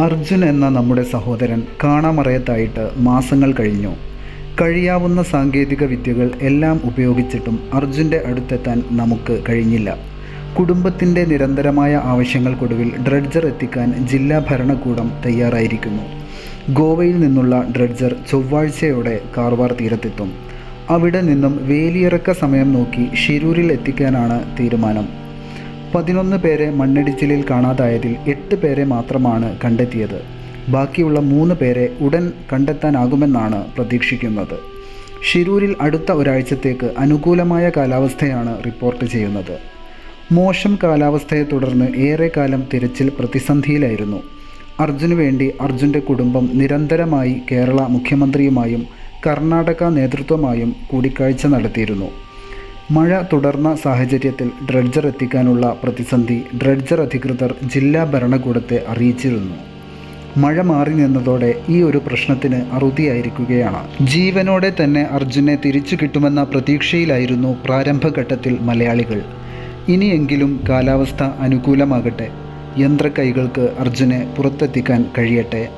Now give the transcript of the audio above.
അർജുൻ എന്ന നമ്മുടെ സഹോദരൻ കാണാമറയത്തായിട്ട് മാസങ്ങൾ കഴിഞ്ഞു. കഴിയാവുന്ന സാങ്കേതിക വിദ്യകൾ എല്ലാം ഉപയോഗിച്ചിട്ടും അർജുന്റെ അടുത്തെത്താൻ നമുക്ക് കഴിഞ്ഞില്ല. കുടുംബത്തിന്റെ നിരന്തരമായ ആവശ്യങ്ങൾക്കൊടുവിൽ ഡ്രഡ്ജർ എത്തിക്കാൻ ജില്ലാ ഭരണകൂടം തയ്യാറായിരിക്കുന്നു. ഗോവയിൽ നിന്നുള്ള ഡ്രഡ്ജർ ചൊവ്വാഴ്ചയോടെ കാർവാർ തീരത്തെത്തും. അവിടെ നിന്നും വേലിയിറക്ക സമയം നോക്കി ഷിരൂരിൽ എത്തിക്കാനാണ് തീരുമാനം. പതിനൊന്ന് പേരെ മണ്ണിടിച്ചിലിൽ കാണാതായതിൽ എട്ട് പേരെ മാത്രമാണ് കണ്ടെത്തിയത്. ബാക്കിയുള്ള മൂന്ന് പേരെ ഉടൻ കണ്ടെത്താനാകുമെന്നാണ് പ്രതീക്ഷിക്കുന്നത്. ഷിരൂരിൽ അടുത്ത ഒരാഴ്ചത്തേക്ക് അനുകൂലമായ കാലാവസ്ഥയാണ് റിപ്പോർട്ട് ചെയ്യുന്നത്. മോശം കാലാവസ്ഥയെ തുടർന്ന് ഏറെക്കാലം തിരച്ചിൽ പ്രതിസന്ധിയിലായിരുന്നു. അർജുന് വേണ്ടി അർജുന്റെ കുടുംബം നിരന്തരമായി കേരള മുഖ്യമന്ത്രിയുമായും കർണാടക നേതൃത്വമായും കൂടിക്കാഴ്ച നടത്തിയിരുന്നു. മഴ തുടർന്ന സാഹചര്യത്തിൽ ഡ്രഡ്ജർ എത്തിക്കാനുള്ള പ്രതിസന്ധി ഡ്രഡ്ജർ അധികൃതർ ജില്ലാ ഭരണകൂടത്തെ അറിയിച്ചിരുന്നു. മഴ മാറി നിന്നതോടെ ഈ ഒരു പ്രശ്നത്തിന് അറുതിയായിരിക്കുകയാണ്. ജീവനോടെ തന്നെ അർജുനെ തിരിച്ചു കിട്ടുമെന്ന പ്രതീക്ഷയിലായിരുന്നു പ്രാരംഭഘട്ടത്തിൽ മലയാളികൾ. ഇനിയെങ്കിലും കാലാവസ്ഥ അനുകൂലമാകട്ടെ. യന്ത്രക്കൈകൾക്ക് അർജുനെ പുറത്തെത്തിക്കാൻ കഴിയട്ടെ.